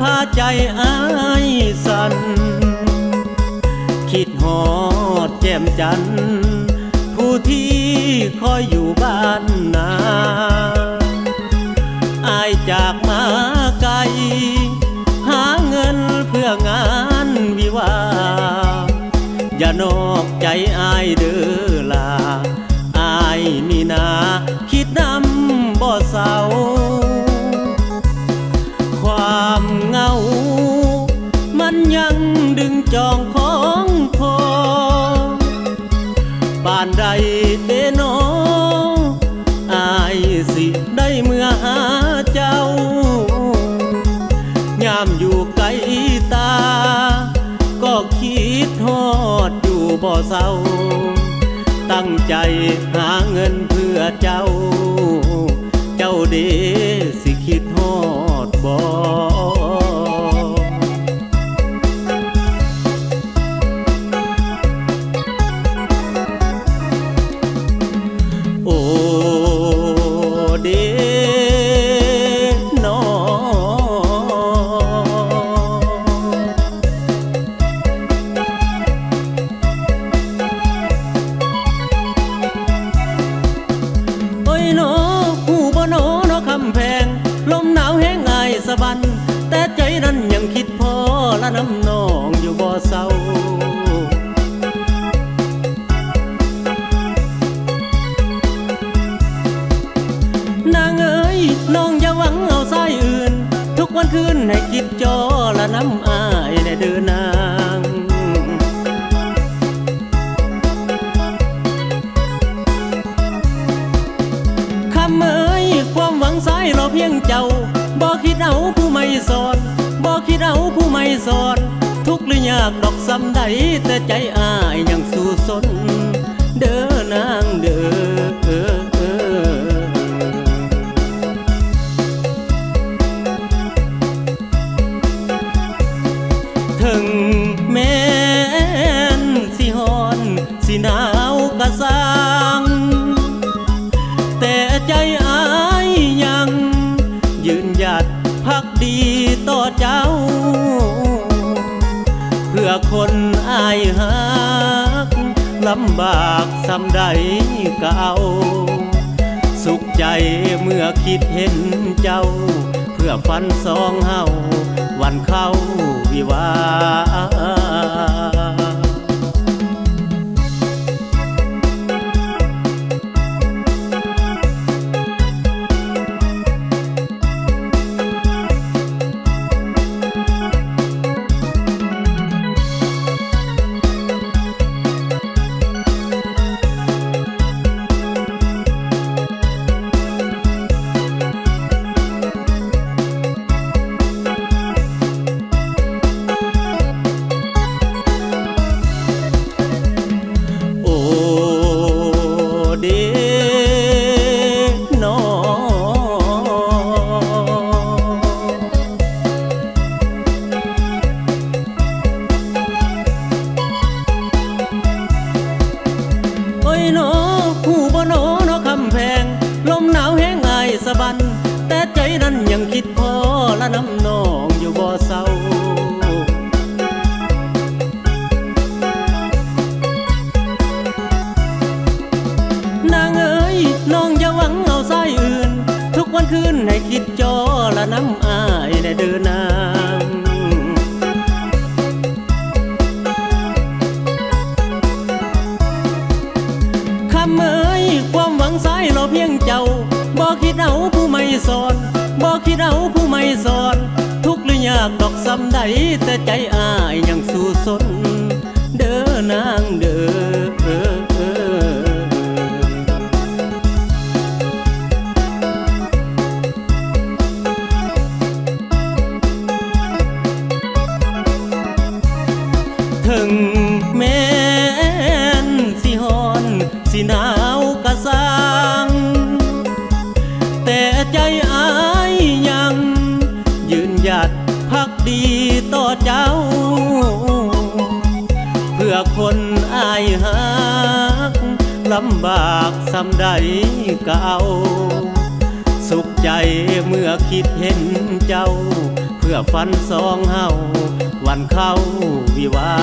พาใจอายสั่นคิดหอดแจ่มจันทร์ผู้ที่คอยอยู่บ้านนาอายจากมาไกล หาเงินเพื่องานวิวา อย่านอกใจอายเด้อานใดเดโนอายสิได้เมื่อหาเจ้ายามอยู่ไกลตา ก็คิดฮอดอยู่บ่เศร้า ตั้งใจหาเงินเพื่อเจ้า เจ้าเดสิ อยู่บ่เศร้านางเอ๋ยน้องอย่าหวังเอาสายอื่น ทุกวันคืนให้คิดจอละน้ำอายในเดินนางคำเอ๋ยความหวังสายเราเพียงเจ้า บอกคิดเอาผู้ไม่สอน บอกคิดเอาผู้ไม่สอน ทุกข์หรือยากดอกซ้ำใดแต่ใจอายยังสู้สน เด้อ คนอายหักลำบากสำใดก็เอา สุขใจเมื่อคิดเห็นเจ้า เพื่อฟันสองเฮาวันเข้าวิวา ลมหนาวแห้งอายสะบัน แต่ใจนั้นยังคิดพอละน้ำนองอยู่บ่เศร้านางเอ๋ยน้องอย่าหวังเอาสายอื่น ทุกวันคืนให้คิดจอละน้ำ พียงเจ้าบอกคิดเอาผู้ไม่สอนบอกคิดเอาผู้ไม่สอน ทุกข์หรือยากดอกซ้ำใดแต่ใจอายยังสู้สน เด้อนางเด้อ คนอายหักลำบากสำใดก็เอาสุขใจเมื่อคิดเห็นเจ้า เพื่อฟันสองเฮาวันเข้าวิวา